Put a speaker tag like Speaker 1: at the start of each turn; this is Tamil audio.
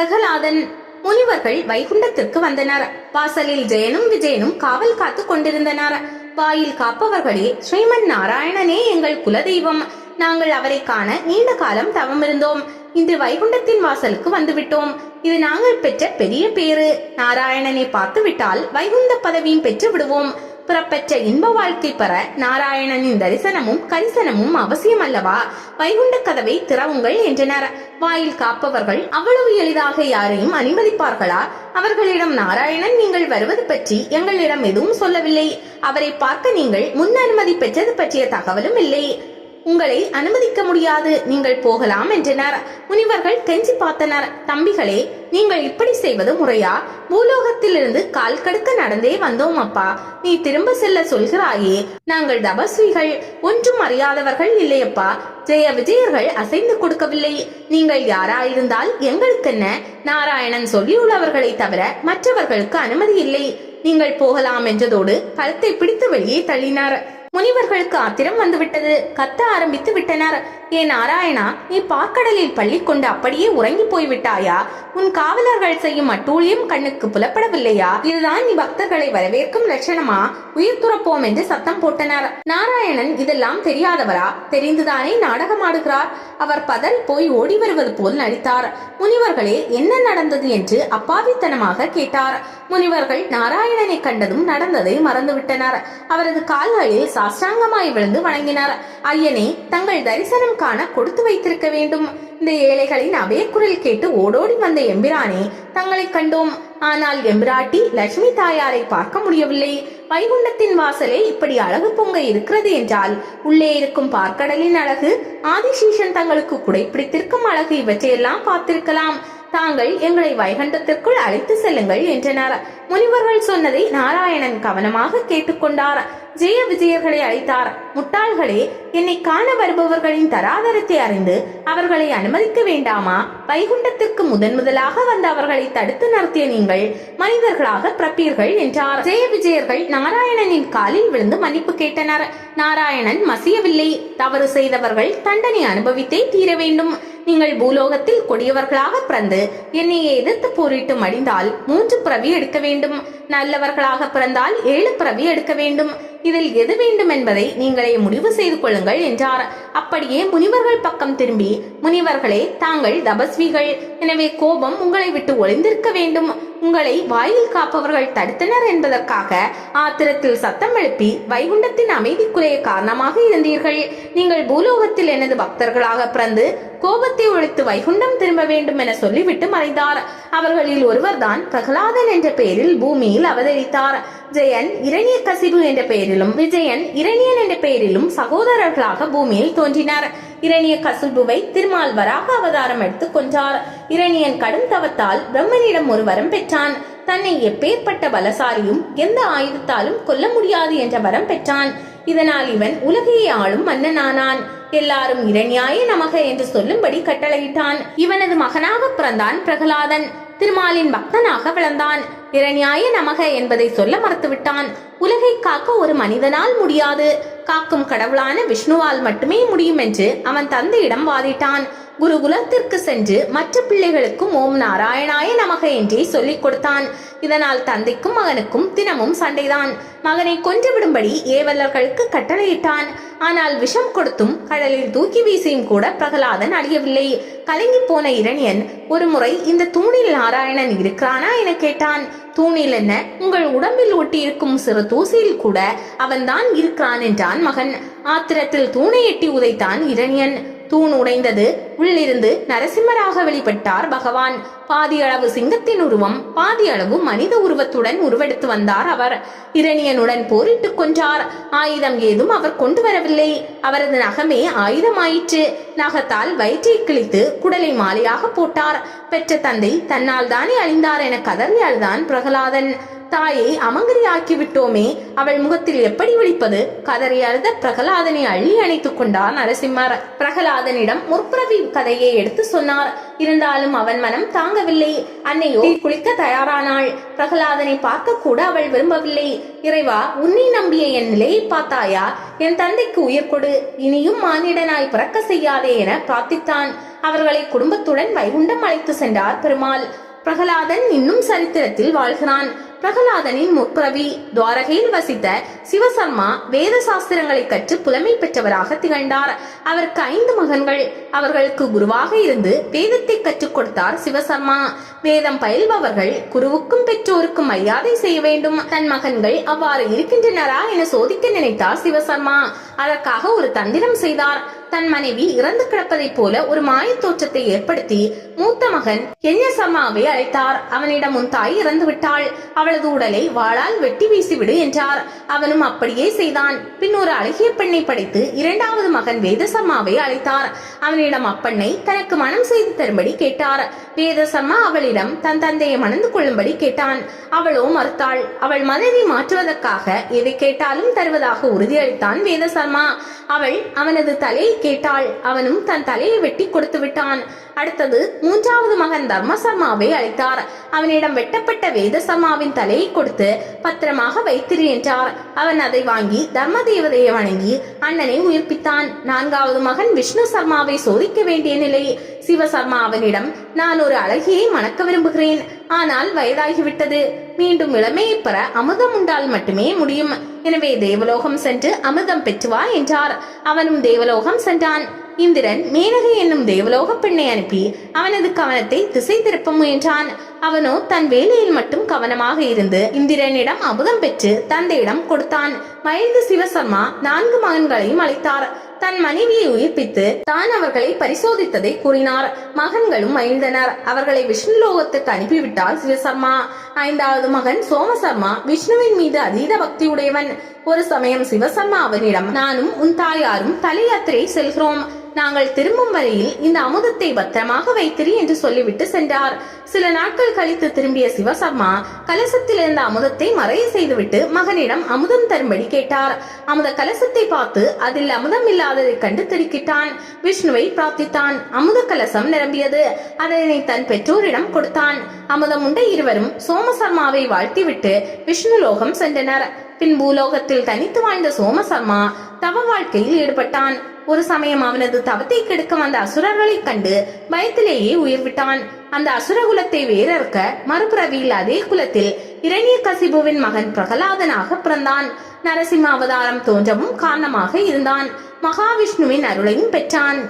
Speaker 1: பிரகலாதன் முனிவர்கள் வைகுண்டத்திற்கு வந்தனர். வாசலில் ஜெயனும் விஜயனும் காவல் காத்து கொண்டிருந்தனர். வாயில் காப்பவர்களே ஸ்ரீமன் நாராயணனே எங்கள் குலதெய்வம். நாங்கள் அவரை காண நீண்ட காலம் தவமிருந்தோம். இன்று வைகுண்டத்தின் வாசலுக்கு வந்துவிட்டோம். இது நாங்கள் பெற்ற பெரிய பேரு நாராயணனை பார்த்து விட்டால் வைகுந்த பதவியும் பெற்று விடுவோம் புறப்பெற்ற இன்ப வாழ்க்கை பெற நாராயணனின் தரிசனமும் கரிசனமும் அவசியம் அல்லவா வைகுண்ட கதவை திறவுங்கள் என்றனர். வாயில் காப்பவர்கள் அவ்வளவு எளிதாக யாரையும் அனுமதிப்பார்களா? அவர்களிடம் நாராயணன் நீங்கள் வருவது பற்றி எங்களிடம் எதுவும் சொல்லவில்லை. அவரை பார்க்க நீங்கள் முன் அனுமதி பெற்றது பற்றிய தகவலும் இல்லை. உங்களை அனுமதிக்க முடியாது. நீங்கள் போகலாம் என்றனர். முனிவர்கள் கெஞ்சி பார்த்தனர். தம்பிகளே நீங்கள் இப்படி செய்வது முறையா? பூலோகத்திலிருந்து கால் கடுக்க நடந்தே வந்தோம் அப்பா. நீ திரும்ப செல்ல சொல்கிறாயே. நாங்கள் தபஸ்விகள். ஒன்றும் அறியாதவர்கள் இல்லையப்பா ஜெய விஜயர்கள் அசைந்து கொடுக்கவில்லை. நீங்கள் யாராயிருந்தால் எங்களுக்கென்ன? நாராயணன் சொல்லியுள்ளவர்களை தவிர மற்றவர்களுக்கு அனுமதி இல்லை. நீங்கள் போகலாம் என்றதோடு கழுத்தை பிடித்து வெளியே தள்ளினார். முனிவர்களுக்கு ஆத்திரம் வந்துவிட்டது. கத்த ஆரம்பித்து விட்டனர். ஏ நாராயணா நீ பாக்கடலில் பள்ளி கொண்டு அப்படியே உறங்கி போய்விட்டாயா? உன் காவலர்கள் செய்யும் அட்டூழியம் கண்ணுக்கு புலப்படவில்லையா? இதுதான் நீ பக்தர்களை வரவேற்கும் லட்சணமா? உயிர் துறப்போம் என்று சத்தம் போட்டனர். நாராயணன் இதெல்லாம் தெரியாதவரா? தெரிந்துதானே நாடகமாடுகிறார்? அவர் பதல் போய் ஓடி வருவது போல் நடித்தார். முனிவர்களே என்ன நடந்தது என்று அப்பாவித்தனமாக கேட்டார். முனிவர்கள் நாராயணனை கண்டதும் நடந்ததை மறந்துவிட்டனர். அவரது கால்களில் சாஷ்டாங்கமாய் விழுந்து வணங்கினார். ஐயனே தங்கள் தரிசனம் காண கொடுத்து வைத்திருக்க வேண்டும். இந்த ஏழைகளின் அபயக்குரல் கேட்டு ஓடோடி வந்த எம்பிரானே தங்களை கண்டோம். ஆனால் எம்பிராட்டி லட்சுமி தாயாரை பார்க்க முடியவில்லை. வைகுண்டத்தின் வாசலே இப்படி அழகு பொங்க இருக்கிறது என்றால் உள்ளே இருக்கும் பார்க்கடலின் அழகு ஆதிசீஷன் தங்களுக்கு குடைப்பிடித்திருக்கும் அழகு இவற்றையெல்லாம் பார்த்திருக்கலாம். தாங்கள் எங்களை வைகுண்டத்திற்குள் அழைத்து செல்லுங்கள் என்றனர். முனிவர்கள் சொன்னதை நாராயணன் கவனமாக கேட்டுக்கொண்டார். ஜெய விஜயர்களை அழைத்தார். முட்டாள்களே என்னை காண வருபவர்களின் தராதரத்தை அறிந்து அவர்களை அனுமதிக்க வேண்டாமா? வைகுண்டத்திற்கு முதன் முதலாக வந்த அவர்களை தடுத்து நடத்திய நீங்கள் மனிதர்களாக பிறப்பீர்கள் என்றார். ஜெய விஜயர்கள் நாராயணனின் காலில் விழுந்து மன்னிப்பு கேட்டனர். நாராயணன் மசியவில்லை. தவறு செய்தவர்கள் தண்டனை அனுபவித்தே தீர வேண்டும். நீங்கள் பூலோகத்தில் கொடியவர்களாக பிறந்து என்னை எதிர்த்து போரிட்டு மடிந்தால் மூன்று பிறவி எடுக்க வேண்டும். நல்லவர்களாக பிறந்தால் ஏழு பிறவி எடுக்க வேண்டும். இதில் எது வேண்டும் என்பதை நீங்களே முடிவு செய்து கொள்ளுங்கள் என்றார். அப்படியே முனிவர்கள் பக்கம் திரும்பி முனிவர்களே தாங்கள் தபஸ்விகள். எனவே கோபம் உங்களை விட்டு ஒளிந்திருக்க வேண்டும். உங்களை வாயில் காப்பவர்கள் தடுத்தனர் என்பதற்காக ஆத்திரத்தில் சத்தம் எழுப்பி வைகுண்டத்தின் அமைதி குறைய காரணமாக இருந்தீர்கள். நீங்கள் பூலோகத்தில் எனது பக்தர்களாக பிறந்து கோபத்தை ஒழித்து வைகுண்டம் திரும்ப வேண்டும் என சொல்லிவிட்டு மறைந்தார். அவர்களில் ஒருவர்தான் பிரகலாதன் என்ற பெயரில் பூமியில் அவதரித்தார். ஜெயன் இரணிய கசிபு என்ற பெயரிலும் விஜயன் இரணியன் என்ற பெயரிலும் சகோதரர்களாக பூமியில் தோன்றினார். இரணிய கசிபுவை திருமால் வராக அவதாரம் எடுத்து கொன்றார். இரணியன் கடும் தவத்தால் பிரம்மனிடம் ஒரு வரம் பெற்றான். தன்னை எப்பேற்பட்ட பலசாலியும் எந்த ஆயுதத்தாலும் கொல்ல முடியாது என்ற வரம் பெற்றான். இதனால் இவன் உலகையே ஆளும் மன்னனானான். எல்லாரும் இரணியாயே நமக என்று சொல்லும்படி கட்டளையிட்டான். இவனது மகனாக பிறந்தான் பிரகலாதன். திருமாலின் பக்தனாக விளந்தான். இரண்யாய நமக என்பதை சொல்ல மறுத்துவிட்டான். உலகை காக்க ஒரு மனிதனால் முடியாது. காக்கும் கடவுளான விஷ்ணுவால் மட்டுமே முடியும் என்று அவன் தந்தையிடம் வாதிட்டான். குருகுலத்திற்கு சென்று மற்ற பிள்ளைகளுக்கும் ஓம் நாராயணாய நமக என்றே சொல்லிக் கொடுத்தான். இதனால் தந்தைக்கும் மகனுக்கும் தினமும் சண்டைதான். மகனை கொன்றுவிடும்படி ஏவலர்களுக்கு கட்டளையிட்டான். ஆனால் விஷம் கொடுத்தும் கடலில் தூக்கி வீசியும் கூட பிரகலாதன் அழியவில்லை. கலங்கி போன இரணியன் ஒரு முறை இந்த தூணில் நாராயணன் இருக்கிறானா? என கேட்டான். தூணில் என்ன? உங்கள் உடம்பில் ஒட்டியிருக்கும் சிறு தூசியில் கூட அவன்தான் இருக்கிறான் என்றான் மகன். ஆத்திரத்தில் தூணை எட்டி உதைத்தான் இரணியன். தூண் உடைந்தது உள்ளிருந்து நரசிம்மராக வெளிப்பட்டார் பகவான். பாதி அளவு சிங்கத்தின் உருவம் பாதி அளவு மனித உருவத்துடன் உருவெடுத்து வந்தார் அவர். இரணியனுடன் போரிட்டுக் கொன்றார். ஆயுதம் ஏதும் அவர் கொண்டு வரவில்லை. அவரது நகமே ஆயுதமாயிற்று. நகத்தால் வயிற்றை கிழித்து குடலை மாலையாக போட்டார். பெற்ற தந்தை தன்னால் தானே அழிந்தார் என கதறி அழுதான் பிரகலாதன். தாயை அமங்கரியாக்கி விட்டோமே அவள் முகத்தில் எப்படி விழிப்பது? கதறி அழுத பிரகலாதனை அள்ளி அணைத்துக் கொண்டார் நரசிம்மர். பிரகலாதனிடம் முற்பிறவி கதையை எடுத்து சொன்னார். இருந்தாலும் அவன் மனம் தாங்கவில்லை. அன்னையோ குளிக்க தயாரானாள். பிரகலாதனை பார்க்க கூட அவள் விரும்பவில்லை. இறைவா உன்னை நம்பிய என் நிலையை பார்த்தாயா? என் தந்தைக்கு உயிர் கொடு. இனியும் மானிடனாய் பிறக்க செய்யாதே என பிரார்த்தித்தான். அவர்களை குடும்பத்துடன் வைகுண்டம் அழைத்து சென்றார் பெருமாள். பிரகலாதன் இன்னும் சரித்திரத்தில் வாழ்கிறான். பிரகலாதனின் முற்பிறவி துவாரகையில் வசித்த சிவசர்மா வேத சாஸ்திரங்களை கற்று புலமை பெற்றவராக திகழ்ந்தார். அவருக்கு ஐந்து மகன்கள். அவர்களுக்கு குருவாக இருந்து வேதத்தை கற்றுக் கொடுத்தார் சிவசர்மா. வேதம் பயில்பவர்கள் குருவுக்கும் பெற்றோருக்கும் மரியாதை செய்ய வேண்டும். தன் மகன்கள் அவ்வாறு இருக்கின்றனரா என சோதிக்க நினைத்தார் சிவசர்மா. அதற்காக ஒரு தந்திரம் செய்தார். தன் மனைவி இறந்து கிடப்பதைப் போல ஒரு மாயத் தோற்றத்தை ஏற்படுத்தி மூத்த மகன் கென்ய அழைத்தார். அவனிடம் உன் தாய் இறந்து விட்டாள். அவளது உடலை வாளால் வெட்டி வீசிவிடு என்றார். அவனும் அப்படியே செய்தான். பின் ஒரு அழகிய பெண்ணை படைத்து இரண்டாவது மகன் வேதசம்மாவை அழைத்தார். அவனிடம் அப்பெண்ணை தனக்கு மனம் செய்து தரும்படி கேட்டார். வேதசம்மா அவளிடம் தன் தந்தையை மணந்து கொள்ளும்படி கேட்டான். அவளோ மறுத்தாள். அவள் மனதை மாற்றுவதற்காக எதை கேட்டாலும் தருவதாக உறுதியளித்தான் வேதசர்மா அவள் அவனது தலையை கேட்டாள். அவனும் தன் தலையை வெட்டி கொடுத்து விட்டான் அடுத்தது மூன்றாவது மகன் தர்மசர்மாவை அழைத்தார். அவனிடம் வெட்டப்பட்ட வேதசர்மாவின் தலையை கொடுத்து பத்திரமாக வைத்திரு என்றார். அவன் அதை வாங்கி தர்ம தேவதையை வணங்கி அண்ணனை உயிர்ப்பித்தான். நான்காவது மகன் விஷ்ணு சர்மாவை சோதிக்க வேண்டிய நிலை. சிவசர்மா அவனிடம் நான் ஒரு அழகியை மணக்க விரும்புகிறேன். ஆனால் வயதாகிவிட்டது. மீண்டும் இளமையை பெற அமுதம் உண்டால் மட்டுமே முடியும். எனவே தேவலோகம் சென்று அமிர்தம் பெற்று வா என்றார். அவனும் தேவலோகம் சென்றான். இந்திரன் மேனகை என்னும் தேவலோக பெண்ணை அனுப்பி அவனது கவனத்தை திசை திருப்ப முயன்றான். அவனோ தன் வேலையில் மட்டும் கவனமாக இருந்து இந்திரனிடம் அமுதம் பெற்று தந்தையிடம் கொடுத்தான். மறைந்து சிவசர்மா நான்கு மகன்களையும் அழைத்தார். தன் மனைவியை உயிர்ப்பித்து தான் அவர்களை பரிசோதித்ததை கூறினார். மகன்களும் மகிழ்ந்தனர். அவர்களை விஷ்ணு லோகத்துக்கு அனுப்பிவிட்டார் சிவசர்மா. ஐந்தாவது மகன் சோமசர்மா விஷ்ணுவின் மீது அதீத பக்தி உடையவன் ஒரு சமயம் சிவசர்மா அவனிடம் நானும் உன் தாயாரும் தலை யாத்திரை செல்கிறோம். நாங்கள் திரும்பும் வரையில் இந்த அமுதத்தை பத்திரமாக வைத்திரு என்று சொல்லிவிட்டு சென்றார். சில நாட்கள் கழித்து திரும்பிய சிவசர்மா கலசத்தில் இருந்த அமுதத்தை மறைய செய்துவிட்டு மகனிடம் அமுதம் தரும்படி கேட்டார். அமுத கலசத்தை பார்த்து அதில் அமுதம் இல்லாததை கண்டு திடுக்கிட்டான் விஷ்ணுவை பிரார்த்தித்தான். அமுத கலசம் நிரம்பியது. அதனை தன் பெற்றோரிடம் கொடுத்தான். அமுதம் உண்ட இருவரும் சோமசர்மாவை வாழ்த்திவிட்டு விஷ்ணு லோகம் சென்றனர். பின் பூலோகத்தில் தனித்து வாழ்ந்த சோமசர்மா தவ வாழ்க்கையில் ஈடுபட்டான். ஒரு சமயம் அவனது தவத்தை கெடுக்க வந்த அசுரர்களைக் கண்டு பயத்திலேயே உயிர் விட்டான் அந்த அசுர குலத்தை வேறறுக்க மறுபிறவியில் அதே குலத்தில் இரணிய கசிபுவின் மகன் பிரகலாதனாக பிறந்தான். நரசிம்ம அவதாரம் தோன்றவும் காரணமாக இருந்தான். மகாவிஷ்ணுவின் அருளையும் பெற்றான்.